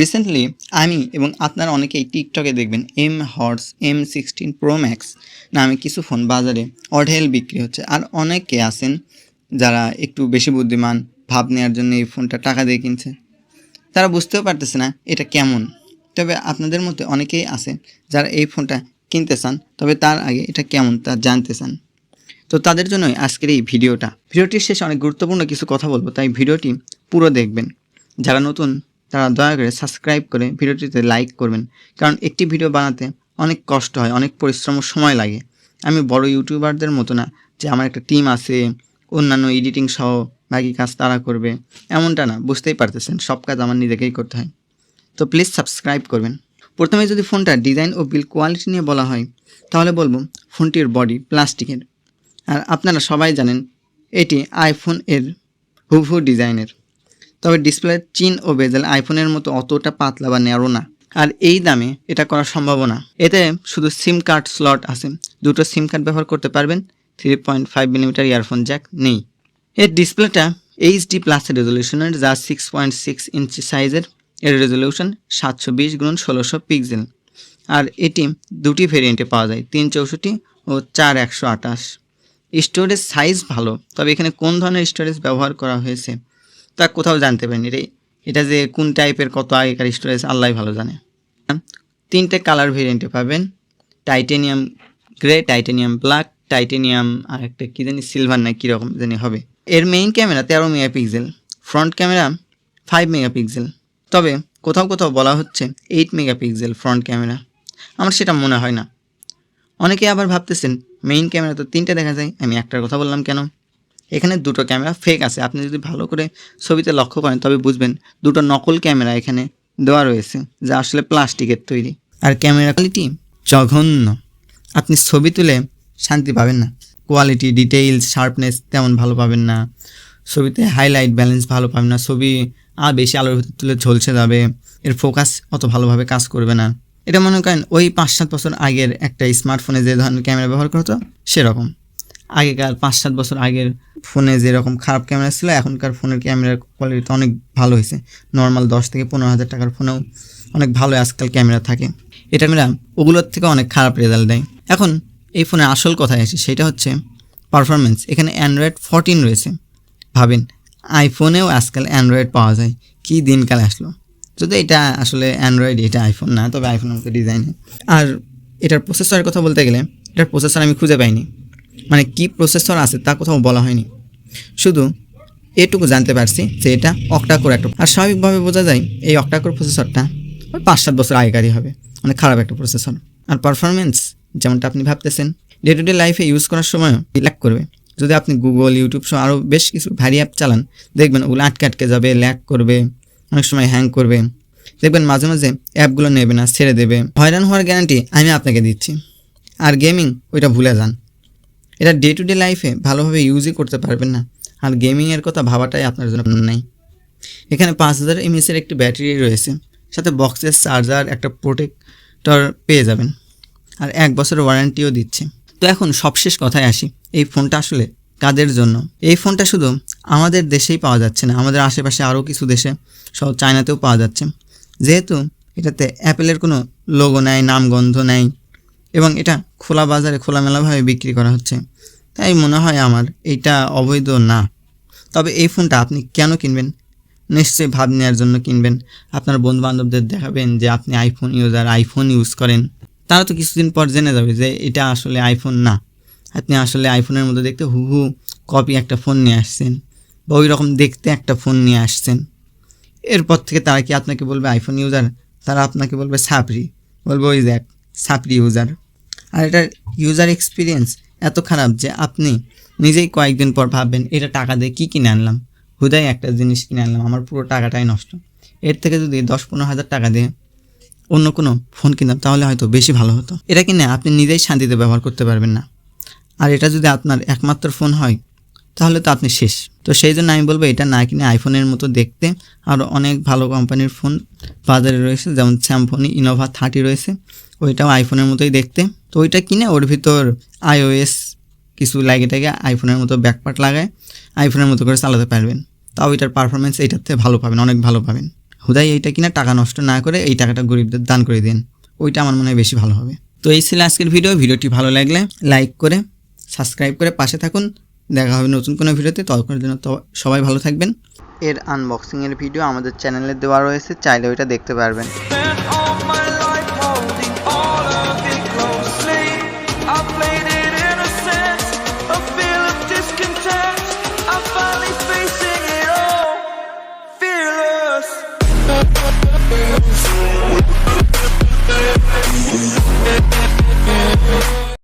Recently আমি এবং আপনারা অনেকেই টিকটকে দেখবেন M horse M sixteen pro max নামে কিছু ফোন বাজারে অঢেল বিক্রি হচ্ছে। আর অনেকে আছেন যারা একটু বেশি বুদ্ধিমান, ভাব নেওয়ার জন্য এই ফোনটা টাকা দিয়ে কিনছে। তারা বুঝতেও পারতেছে না এটা কেমন। তবে আপনাদের মধ্যে অনেকেই আছে যারা এই ফোনটা কিনতে চান, তবে তার আগে এটা কেমন তা জানতে চান। তো তাদের জন্যই আজকের এই ভিডিওটা। ভিডিওটির শেষে অনেক গুরুত্বপূর্ণ কিছু কথা বলব, তাই ভিডিওটি পুরো দেখবেন। যারা নতুন তারা দয়া করে সাবস্ক্রাইব করে ভিডিওটিতে লাইক করবেন। কারণ একটি ভিডিও বানাতে অনেক কষ্ট হয়, অনেক পরিশ্রম সময় লাগে। আমি বড় ইউটিউবারদের মতো না, যে আমার একটা টিম আছে, অন্যান্য এডিটিং সহ বাকি কাজ তারা করবে। এমনটা না, বুঝতেই পারতেছেন, সব কাজ আমার নিজেকেই করতে হয়। তো প্লিজ সাবস্ক্রাইব করবেন। প্রথমে যদি ফোনটার ডিজাইন ও বিল কোয়ালিটি নিয়ে বলা হয়, তাহলে বলব ফোনটির বডি প্লাস্টিকের। আর আপনারা সবাই জানেন, এটি আইফোন এর হুবহু ডিজাইনের তবে ডিসপ্লের চিন ও বেজেল আইফোনের মতো অতটা পাতলা বা ন্যারো না। আর এই দামে এটা করা সম্ভব না। এতে শুধু সিম কার্ড স্লট আছে। দুটো সিম কার্ড ব্যবহার করতে পারবেন। Three point five millimetre earphone jack নেই। এর ডিসপ্লেটা এইচডি প্লাসের রেজলিউশনের যা সিক্স পয়েন্ট সিক্স ইঞ্চি সাইজের এর। রেজলিউশন সাতশো বিশ গুণ ষোলোশো পিক্সেল আর এটি দুটি ভেরিয়েন্টে পাওয়া যায়, তিন চৌষট্টি ও চার একশো আঠাশ। স্টোরেজ সাইজ ভালো, তবে এখানে কোন ধরনের স্টোরেজ ব্যবহার করা হয়েছে? তা কোথাও জানতে পারিনি রে। এটা যে কোন টাইপের কত আগেকার স্টোরেজ আল্লাহ ভালো জানে। তিনটে কালার ভেরিয়েন্টে পাবেন। Titanium grey titanium black titanium আর একটা কী জানি সিলভার না কীরকম জানি হবে। এর মেইন ক্যামেরা তেরো megapixel front camera five megapixel তবে কোথাও কোথাও বলা হচ্ছে এইট মেগাপিক্সেল ফ্রন্ট ক্যামেরা আমার সেটা মনে হয় না। অনেকে আবার ভাবতেছেন মেইন ক্যামেরা তো তিনটে দেখা যায়, আমি একটার কথা বললাম কেন? এখানে দুটো ক্যামেরা ফেক আছে। আপনি যদি ভালো করে ছবিতে লক্ষ্য করেন, তবে বুঝবেন দুটো নকল ক্যামেরা এখানে দেওয়া রয়েছে, যা আসলে প্লাস্টিকের তৈরি। আর ক্যামেরা কোয়ালিটি জঘন্য। আপনি ছবি তুলে শান্তি পাবেন না। কোয়ালিটি ডিটেইলস শার্পনেস তেমন ভালো পাবেন না। ছবিতে হাইলাইট ব্যালেন্স ভালো পাবেন না। ছবি আর বেশি আলোর ভিতর তুলে ঝলসে যাবে। এর ফোকাস অত ভালোভাবে কাজ করবে না। এটা মনে করেন ওই পাঁচ সাত বছর আগের একটা স্মার্টফোনে যে ধরনের ক্যামেরা ব্যবহার করতো সেরকম। আগেকার পাঁচ সাত বছর আগের ফোনে যেরকম খারাপ ক্যামেরা ছিল, এখনকার ফোনের ক্যামেরার কোয়ালিটি অনেক ভালো হয়েছে। নর্মাল দশ থেকে পনেরো হাজার টাকার ফোনেও অনেক ভালো আজকাল ক্যামেরা থাকে। এটা ক্যামেরা ওগুলোর থেকে অনেক খারাপ রেজাল্ট দেয়। এখন এই ফোনের আসল কথায় আসি, সেটা হচ্ছে পারফরমেন্স এখানে অ্যান্ড্রয়েড ফোরটিন রয়েছে। ভাবেন আইফোনেও আজকাল অ্যান্ড্রয়েড পাওয়া যায়। কী দিনকাল আসলো? যদি এটা আসলে অ্যান্ড্রয়েড এটা আইফোন না, তবে আইফোনের মতো ডিজাইনে আর এটার প্রসেসরের কথা বলতে গেলে, এটার প্রসেসর আমি খুঁজে পাইনি। মানে কি প্রসেসর আছে তা কোথাও বলা হয়নি। শুধু এটুকু জানতে পারছি যে এটা অক্টাকোর একটা আর স্বাভাবিকভাবে বোঝা যায় এই অক্টাকোর প্রসেসরটা ওই পাঁচ সাত বছর আগেকারই হবে। অনেক খারাপ একটা প্রসেসর আর পারফরমেন্স যেমনটা আপনি ভাবতেছেন ডে টু ডে লাইফে ইউজ করার সময় ল্যাক করবে। যদি আপনি গুগল ইউটিউব সহ আরও বেশ কিছু ভারী অ্যাপ চালান, দেখবেন ওগুলো আটকে আটকে যাবে ল্যাক করবে, অনেক সময় হ্যাং করবে। দেখবেন মাঝে মাঝে অ্যাপগুলো নেবে না, ছেড়ে দেবে। হয়রান হওয়ার গ্যারান্টি আমি আপনাকে দিচ্ছি। আর গেমিং ওইটা ভুলে যান। এটা ডে টু ডে লাইফে ভালোভাবে ইউজই করতে পারবেন না। আর গেমিংয়ের কথা ভাবাটাই আপনার জন্য নাই। এখানে পাঁচ হাজার এমএসের একটি ব্যাটারি রয়েছে। সাথে বক্সের চার্জার একটা প্রোটেক্টর পেয়ে যাবেন। আর এক বছরের ওয়ারেন্টিও দিচ্ছে। তো এখন সবশেষ কথায় আসি। এই ফোনটা আসলে কাদের জন্য? এই ফোনটা শুধু আমাদের দেশেই পাওয়া যাচ্ছে না, আমাদের আশেপাশে আরও কিছু দেশে সব চায়নাতেও পাওয়া যাচ্ছে। যেহেতু এটাতে অ্যাপেলের কোনো লোগো নেই নামগন্ধ নেই এবং এটা খোলা বাজারে খোলামেলাভাবে বিক্রি করা হচ্ছে। তাই মনে হয় আমার এটা অবৈধ না। তবে এই ফোনটা আপনি কেন কিনবেন? নিশ্চয়ই ভাব নেওয়ার জন্য কিনবেন। আপনার বন্ধু বান্ধবদের দেখাবেন যে আপনি আইফোন ইউজার আইফোন ইউজ করেন। তারা তো কিছুদিন পর জেনে যাবে যে এটা আসলে আইফোন না। আপনি আসলে আইফোনের মধ্যে দেখতে হু হু কপি একটা ফোন নিয়ে আসছেন বা ওই রকম দেখতে একটা ফোন নিয়ে আসছেন। এরপর থেকে তারা কি আপনাকে বলবে আইফোন ইউজার তারা আপনাকে বলবে সাপরি বলবে ওই দেখ সাপরি ইউজার আর এটার ইউজার এক্সপিরিয়েন্স এত খারাপ যে আপনি নিজেই কয়েকদিন পর ভাববেন, এটা টাকা দিয়ে কী কিনে আনলাম? হুদাই একটা জিনিস কিনে আনলাম, আমার পুরো টাকাটাই নষ্ট। এর থেকে যদি দশ পনেরো হাজার টাকা দিয়ে অন্য কোনো ফোন কিনতাম, তাহলে হয়তো বেশি ভালো হতো। এটা কিনে আপনি নিজেই শান্তিতে ব্যবহার করতে পারবেন না। আর এটা যদি আপনার একমাত্র ফোন হয়, তাহলে তো আপনি শেষ। তো সেই জন্য আমি বলব, এটা না কিনে আইফোনের মতো দেখতে আরও অনেক ভালো কোম্পানির ফোন বাজারে রয়েছে, যেমন স্যামফোনি ইনোভা থার্টি রয়েছে। ওইটাও আইফোনের মতোই দেখতে। তো ওইটা কিনে ওর ভিতর আইওএস কিছু লাগে টাগে আইফোনের মতো ব্যাকপার্ট লাগায় আইফোনের মতো করে চালাতে পারবেন। তাও এটার পারফরমেন্স এইটার থেকে ভালো পাবেন, অনেক ভালো পাবেন। হুদাই এইটা কিনা টাকা নষ্ট না করে এই টাকাটা গরিবদের দান করে দিন। ওইটা আমার মনে হয় বেশি ভালো হবে। তো এই ছিল আজকের ভিডিও। ভিডিওটি ভালো লাগলে লাইক করে সাবস্ক্রাইব করে পাশে থাকুন। দেখা হবে নতুন কোনো ভিডিওতে। ততক্ষণের জন্য সবাই ভালো থাকবেন। এর আনবক্সিংয়ের ভিডিও আমাদের চ্যানেলে দেওয়া রয়েছে। চাইলে ওইটা দেখতে পারবেন।